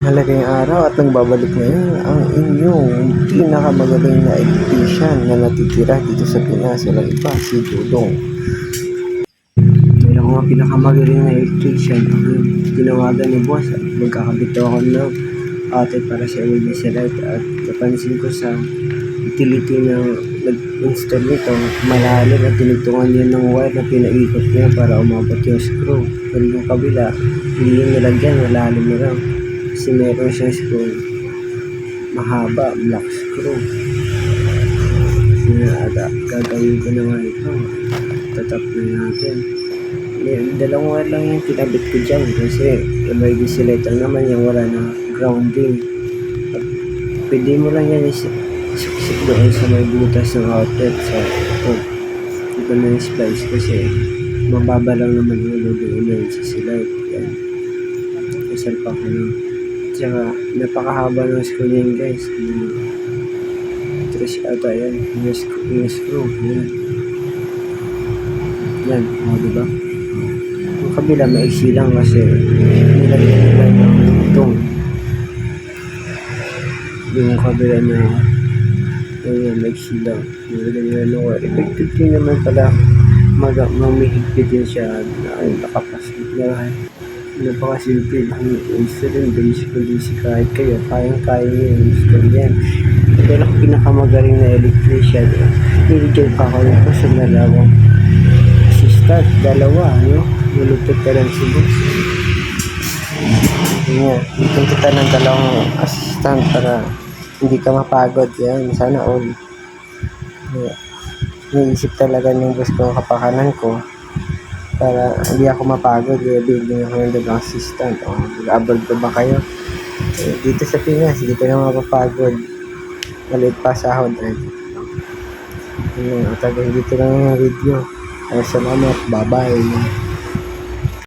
Halagang araw at nagbabalik ngayon ang inyong pinakamagaling na electrician na natitira dito sa Pinas. Walang iba, si Dudong. Wala ko pinakamagaling na electrician. Tinawagan ni boss at magkakabit ako ng outlet para sa emergency light at napansin ko sa utility na nag-install nito malalim at tinugtungan niya ng wire na pinaikot niya para umabot yung screw. Pero yung kabila, hindi yung nilagyan, malalim na lang. Kasi meron siyang screw mahaba, black screw. Sinaada, gagawin ko na nga ito. Tatap na natin. Wire lang yung kinabit ko dyan kasi emergency light lang naman yung wala na grounding. At pwede mo lang yan is- siksik doon sa may butas ng outlet sa ito. Ito na yung splice kasi mababa lang naman yung load ng emergency light. Yan. Kasal pa ko na. Tsaka napakahaba ng screw niyan guys. Tres ata yan. Yung screw. Yan. Yan. O, diba? Yung kabila maiksi lang kasi nilagyan nila ng itong yung kabila na yan, maiksi lang. Nilagyan nila ng wire. Effective din naman pala mag mamihigpit din siya na ay, nakapasok na napakasimple lang install yung basic basic kahit kayo kayang-kaya nyo yung install yan. Dahil ako pinakamagaling na electrician. Nilagyan pa ako nito sa dalawang assistant. Dalawa no nilupit ka lang si boss. Yan nilupit kita ng dalawang assistant para hindi ka mapagod. Yan sana all. Yeah. Naisip talaga ng boss ko kapakanan ko para hindi ako mapagod. Kaya building ako ng dalawang assistant. O, nag-abroad pa ba kayo? Eh, dito sa Pinas, hindi ka na mapapagod. Maliit pa sahod. Eh. Yun, hanggang dito lang ang video. Ay, salamat. Bye-bye.